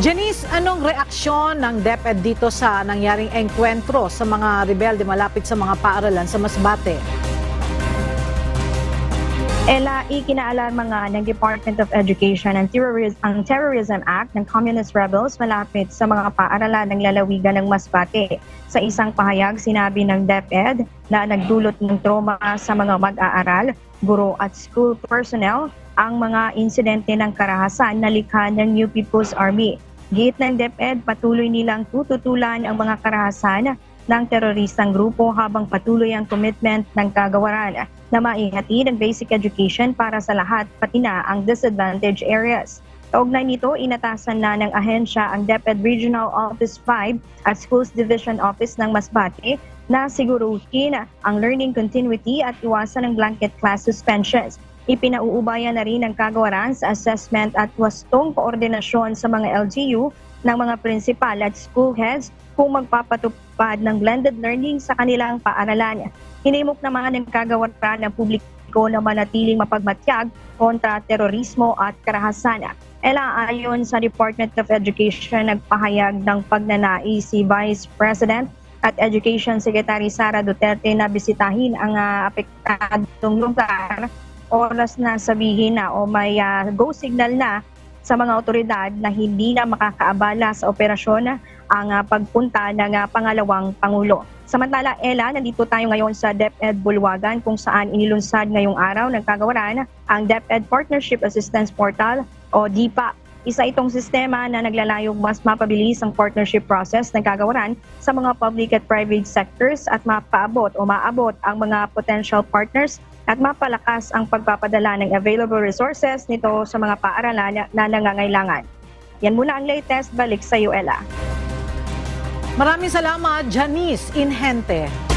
Janice, anong reaksyon ng DepEd dito sa nangyaring engkwentro sa mga rebelde malapit sa mga paaralan sa Masbate? Ela, ikinaalarma nga ng Department of Education ang Terrorism, ang Terrorism Act ng Communist Rebels malapit sa mga paaralan ng lalawigan ng Masbate. Sa isang pahayag, sinabi ng DepEd na nagdulot ng trauma sa mga mag-aaral, guro at school personnel ang mga insidente ng karahasan na likha ng New People's Army. Git ng DepEd, patuloy nilang tututulan ang mga karahasan ng teroristang grupo habang patuloy ang commitment ng kagawaran na maihatid ang basic education para sa lahat pati na ang disadvantaged areas. Kaugnay nito, inatasan na ng ahensya ang DepEd Regional Office 5 at Schools Division Office ng Masbate na siguruhin ang learning continuity at iwasan ang blanket class suspensions. Ipinauubayan na rin ang kagawaran sa assessment at wastong koordinasyon sa mga LGU ng mga principal at school heads kung magpapatupad ng blended learning sa kanilang paaralan. Hinimok naman ng kagawaran ng publiko na manatiling mapagmatyag kontra terorismo at karahasan. Ela ayon sa Department of Education, nagpahayag ng pagnanais si Vice President at Education Secretary Sara Duterte na bisitahin ang ah, apektadong lugar oras na sabihin na o may ah, go signal na sa mga otoridad na hindi na makakaabala sa operasyon ang ah, pagpunta ng ah, pangalawang Pangulo. Samantala, Ella, nandito tayo ngayon sa DepEd Bulwagan kung saan inilunsad ngayong araw ng kagawaran ang DepEd Partnership Assistance Portal o DIPA. Isa itong sistema na naglalayong mas mapabilis ang partnership process ng kagawaran sa mga public at private sectors at mapaabot o maabot ang mga potential partners at mapalakas ang pagpapadala ng available resources nito sa mga paaralan na nangangailangan. Yan muna ang latest. Balik sa iyo, Ella. Maraming salamat, Janice Inhente.